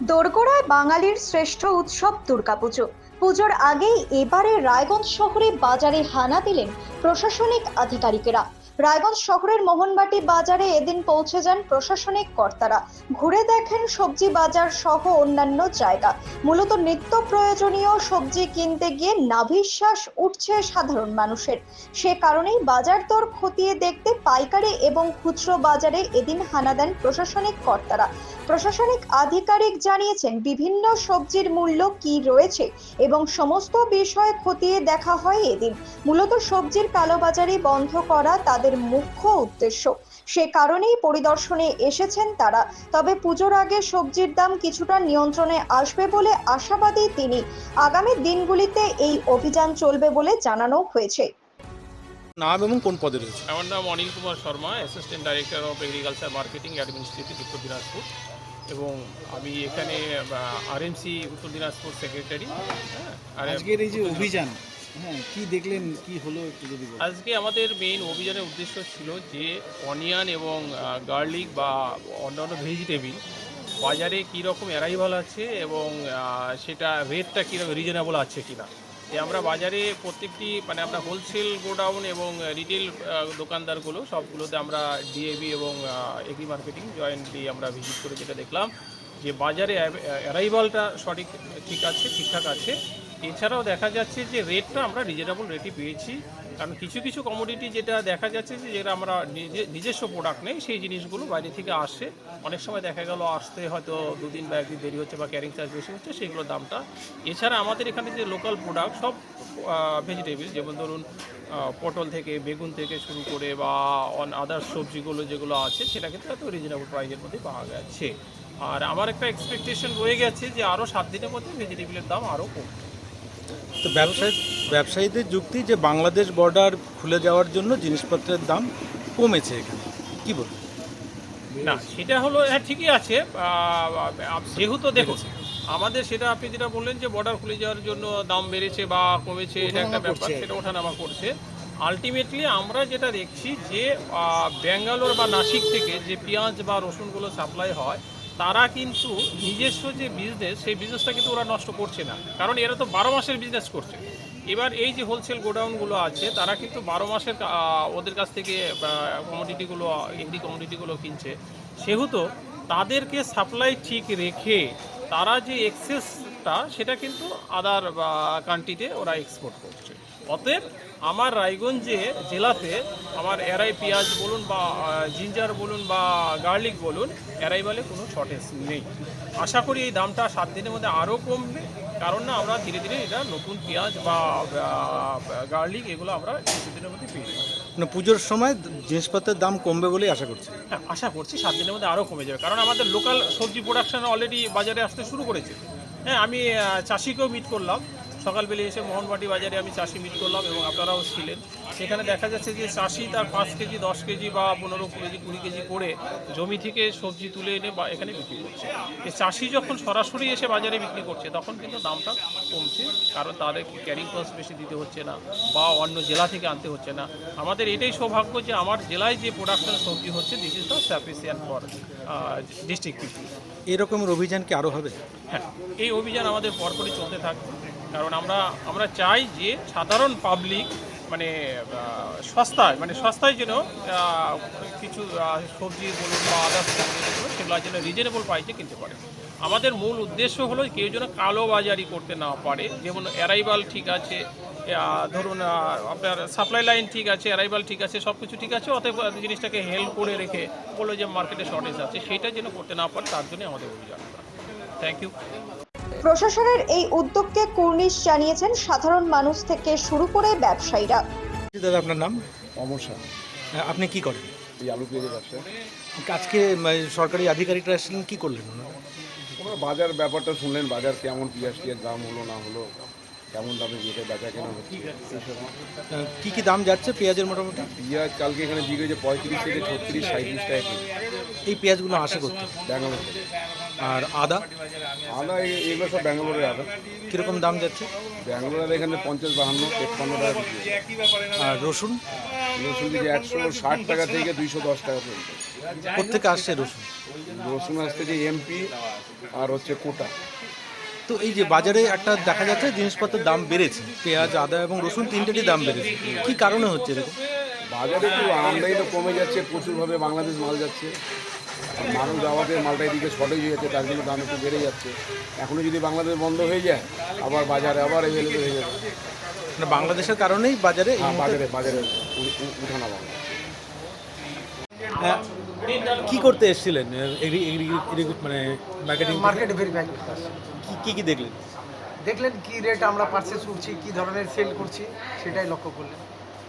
দোরগোড়ায় বাঙালির শ্রেষ্ঠ উৎসব দুর্গাপুজো। পুজোর আগেই এবারে রায়গঞ্জ শহরে বাজারে হানা দিলেন প্রশাসনিক আধিকারিকেরা। রায়গঞ্জ শহরের মোহনবাটি বাজারে এদিন পৌঁছে যান প্রশাসনিক কর্তারা। ঘুরে দেখেন সবজি বাজার সহ অন্যান্য জায়গা। মূলত নিত্য প্রয়োজনীয় সবজি কিনতে গিয়ে নাভিশ্বাস উঠছে সাধারণ মানুষের। সে কারণেই বাজার দর খতিয়ে দেখতে পাইকারি এবং খুচরো বাজারে এদিন হানা দেন প্রশাসনিক কর্তারা। প্রশাসনিক আধিকারিক জানিয়েছেন, বিভিন্ন সবজির মূল্য কি রয়েছে এবং সমস্ত বিষয় খতিয়ে দেখা হয় এদিন। মূলত সবজির কালোবাজারি বন্ধ করা তাদের মুখ্য উদ্দেশ্য। সে কারণেই পরিদর্শনে এসেছেন তারা। তবে পুজোর আগে সবজির দাম কিছুটা নিয়ন্ত্রণে আসবে বলে আশাবাদী তিনি। আগামী দিনগুলিতে এই অভিযান চলবে বলে জানানো হয়েছে। নাম এবং কোন পদে রয়েছে? আমার নাম Anil Kumar Sharma assistant director of agriculture marketing administrative Uttar Dinajpur. এবং আমি এখানে আরএমসি উত্তর দিনাজপুর সেক্রেটারি হ্যাঁ? আজকের এই যে অভিযান হ্যাঁ কি দেখলেন, কি হলো একটু যদি আজকে আমাদের মেইন অভিযানের উদ্দেশ্য ছিল যে অনিয়ন এবং গার্লিক বা অন্যান্য ভেজিটেবিল বাজারে কী রকম অ্যারাইভাল আছে এবং সেটা রেটটা কীরকম রিজনেবল আছে কিনা। আমরা বাজারে প্রত্যেকটি মানে আমরা হোলসেল গোডাউন এবং রিটেল দোকানদারগুলো সবগুলোতে আমরা ডিএবি এবং এগ্রি মার্কেটিং জয়েন্টলি আমরা ভিজিট করে যেটা দেখলাম যে বাজারে অ্যারাইভালটা সঠিক, ঠিক আছে, ঠিকঠাক আছে। এছাড়াও দেখা যাচ্ছে যে রেটটা আমরা রিজনেবল রেটই পেয়েছি। কারণ কিছু কিছু কমোডিটি যেটা দেখা যাচ্ছে যে যেটা আমরা নিজে, নিজস্ব প্রোডাক্ট নেই, সেই জিনিসগুলো বাইরে থেকে আসে। অনেক সময় দেখা গেল আসতে হয়তো দুদিন বা একদিন দেরি হচ্ছে বা ক্যারিং চার্জ বেশি হচ্ছে, সেগুলোর দামটা। এছাড়া আমাদের এখানে যে লোকাল প্রোডাক্ট সব ভেজিটেবল যেমন ধরুন পটল থেকে, বেগুন থেকে শুরু করে বা অন আদার সবজিগুলো যেগুলো আছে সেটা কিন্তু এত রিজনেবল প্রাইসের মধ্যে পাওয়া যাচ্ছে আর আমার একটা এক্সপেকটেশন রয়ে গেছে যে আরও সাত দিনের মধ্যে ভেজিটেবলের দাম আরও কমবে। তো ব্যবসায়ী ব্যবসায়ীদের যুক্তি যে বাংলাদেশ বর্ডার খুলে যাওয়ার জন্য জিনিসপত্রের দাম কমেছে এখানে। কি বলব না সেটা হলো হ্যাঁ ঠিকই আছে। যেহেতু দেখুন আমাদের সেটা আপনি যেটা বললেন যে বর্ডার খুলে যাওয়ার জন্য দাম বেড়েছে বা কমেছে এটা একটা ব্যাপার। সেটা ওঠানামা করছে। আলটিমেটলি আমরা যেটা দেখছি যে ব্যাঙ্গালোর বা নাসিক থেকে যে পেঁয়াজ বা রসুনগুলো সাপ্লাই হয় তারা কিন্তু নিজস্ব যে বিজনেস সেই বিজনেসটা কিন্তু ওরা নষ্ট করছে না। কারণ এরা তো বারো মাসের বিজনেস করছে। এবার এই যে হোলসেল গোডাউনগুলো আছে, তারা কিন্তু বারো মাসের ওদের কাছ থেকে কমোডিটিগুলো এগ্রি কমোডিটিগুলো কিনছে। সেহেতু তাদেরকে সাপ্লাই ঠিক রেখে তারা যে এক্সেসটা সেটা কিন্তু আদার কান্ট্রিতে ওরা এক্সপোর্ট করছে। অতএব আমার রায়গঞ্জে জেলাতে আমার এরাই পেঁয়াজ বলুন বা জিঞ্জার বলুন বা গার্লিক বলুন এরাইবালে কোনো শর্টেজ নেই। আশা করি এই দামটা সাত দিনের মধ্যে আরও কমবে। কারণ না আমরা ধীরে ধীরে এটা নতুন পেঁয়াজ বা গার্লিক এগুলো আমরা কিছুদিনের মধ্যে পেয়ে যাব। মানে পুজোর সময় জিনিসপত্রের দাম কমবে বলেই আশা করছি। হ্যাঁ আশা করছি সাত দিনের মধ্যে আরও কমে যাবে। কারণ আমাদের লোকাল সবজি প্রোডাকশন অলরেডি বাজারে আসতে শুরু করেছে। হ্যাঁ আমি চাষিকেও মিট করলাম। সকালবেলা এসে মোহনবাটি বাজারে আমি চাষি মিট করলাম এবং আপনারাও ছিলেন। সেখানে দেখা যাচ্ছে যে চাষি তার পাঁচ কেজি, দশ কেজি বা পনেরো কেজি কুড়ি কেজি করে জমি থেকে সবজি তুলে এনে বা এখানে বিক্রি করছে। এই চাষি যখন সরাসরি এসে বাজারে বিক্রি করছে, তখন কিন্তু দামটা কমছে, কারণ তাদের ক্যারিং কস্ট বেশি দিতে হচ্ছে না বা অন্য জেলা থেকে আনতে হচ্ছে না। আমাদের এটাই সৌভাগ্য যে আমার জেলায় যে প্রোডাকশন সবজি হচ্ছে this is the sufficient for district এরকমের অভিযান কি আরও হবে? হ্যাঁ এই অভিযান আমাদের পরপরই চলতে থাকবে, কারণ আমরা আমরা চাই যে সাধারণ পাবলিক মানে সস্তায় মানে সস্তায় যেন কিছু সবজি, বলুন বা আদার্স সেগুলো যেন রিজনেবল প্রাইসে কিনতে পারে। আমাদের মূল উদ্দেশ্য হলো কেউ যেন কালোবাজারি করতে না পারে, যেমন অ্যারাইভাল ঠিক আছে ধরুন আপনার সাপ্লাই লাইন ঠিক আছে অ্যারাইভাল ঠিক আছে সব কিছু ঠিক আছে অতএব জিনিসটাকে হেল্প করে রেখে বলল যে মার্কেটে শর্টেজ আছে সেটা যেন করতে না পারে তার জন্য আমাদের অভিযান থ্যাংক ইউ প্রশাসনের এই উদ্যোগকে কুর্নিশ জানিয়েছেন সাধারণ মানুষ থেকে শুরু করে ব্যবসায়ীরা। দাদা আপনার নাম? সমস্যা হ্যাঁ, আপনি কি করেন? এই আলু পেঁয়াজের ব্যবসা আজকে মানে, সরকারি আধিকারিকরা এসেছিলেন কি করলেন ওনারা? বাজার ব্যাপারটা শুনলেন বাজার কেমন পেঁয়াজ টিয়াজ দাম হলো না হলো। কেমন দামে যেটা বেচা কেনা হচ্ছে কি কি দাম যাচ্ছে পেঁয়াজের মোটামুটি? পেঁয়াজ কালকে এখানে বিক্রি হয়েছে পঁয়ত্রিশ থেকে ছত্রিশ সাঁত্রিশ টাকা কেজি। এই পেঁয়াজগুলো আসে করতে ব্যাঙ্গালোর। আর আদা? আদা এগুলো সব ব্যাঙ্গালোরের আদা। কীরকম দাম যাচ্ছে? ব্যাঙ্গালোরের এখানে পঞ্চাশ বাহান্ন তেপ্পান্ন টাকা আর রসুন? রসুন কেজি একশো ষাট টাকা থেকে দুইশো দশ টাকা পর্যন্ত। কোথেকে আসছে রসুন? রসুন আসছে যে এমপি আর হচ্ছে কোটা। তো এই যে বাজারে একটা দেখা যাচ্ছে জিনিসপত্রের দাম বেড়েছে। পেঁয়াজ আদা এবং রসুন তিনটেরই দাম বেড়েছে। কি কারণে হচ্ছে এরকম? বাজারে একটু আমদানি তো কমে যাচ্ছে প্রচুরভাবে বাংলাদেশ মাল যাচ্ছে। আর মানুষ যাওয়াতে মালটা এদিকে শর্টেজ হয়ে যাচ্ছে তার জন্য দাম একটু বেড়ে যাচ্ছে। এখনও যদি বাংলাদেশ বন্ধ হয়ে যায় আবার বাজারে আবার এভেলেবেল হয়ে যাবে। মানে বাংলাদেশের কারণেই বাজারে হ্যাঁ বাজারে বাজারে উঠানা বাংলা হ্যাঁ, কি করতে এসেছিলেন? মানে মার্কেটিং মার্কেট ভেরিফাই করতে কি কি কি দেখলেন? দেখলেন কি রেট আমরা পারচেস করছি কি ধরনের সেল করছি সেটাই লক্ষ্য করলেন।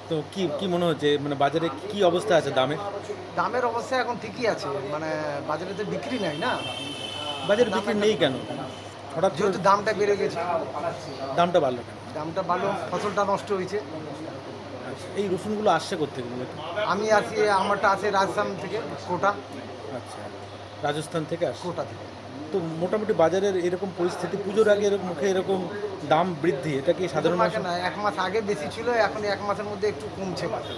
তো কি কি মনে হচ্ছে? মানে বাজারে কি অবস্থা আছে দামের দামের অবস্থা এখন ঠিকই আছে মানে বাজারে তো বিক্রি নাই না। বাজারে বিক্রি নেই কেন? হঠাৎ যেহেতু দামটা বেড়ে গেছে। দামটা বাড়লো দামটা ভালো ফসলটা নষ্ট হয়েছে। এই রসুনগুলো আসছে করতে গেলে আমি আছি আমারটা আছে রাজস্থান থেকে কোটা। আচ্ছা রাজস্থান থেকে আসছে। কোটা থেকে। তো মোটামুটি বাজারের এরকম পরিস্থিতি পুজোর আগে এরকম মুখে এরকম দাম বৃদ্ধি এটা কি সাধারণ মাসে না এক মাস আগে বেশি ছিল এখন এক মাসের মধ্যে একটু কমছে বাজার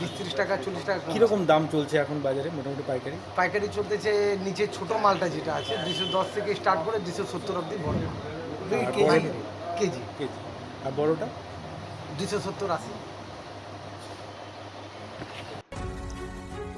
বিশ তিরিশ টাকা চল্লিশ টাকা কীরকম দাম চলছে এখন বাজারে মোটামুটি পাইকারি? পাইকারি চলতেছে নিচে ছোট মালটা যেটা আছে দুশো দশ থেকে স্টার্ট করে দুশো সত্তর অব্দি বড়। কেজি। কেজি। আর বড়টা? দুশো সত্তর আশি।